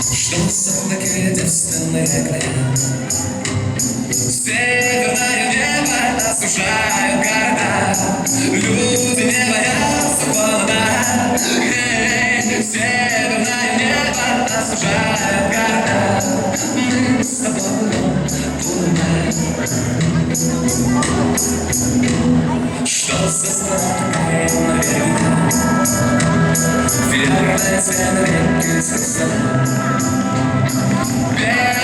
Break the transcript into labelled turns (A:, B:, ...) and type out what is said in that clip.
A: Что все-таки девственные края Северное небо осушают города Люди не боятся холода Северное небо осушают города Мы с тобой понимаем Что за страна такая наверняка just gonna make good for someone. Верь,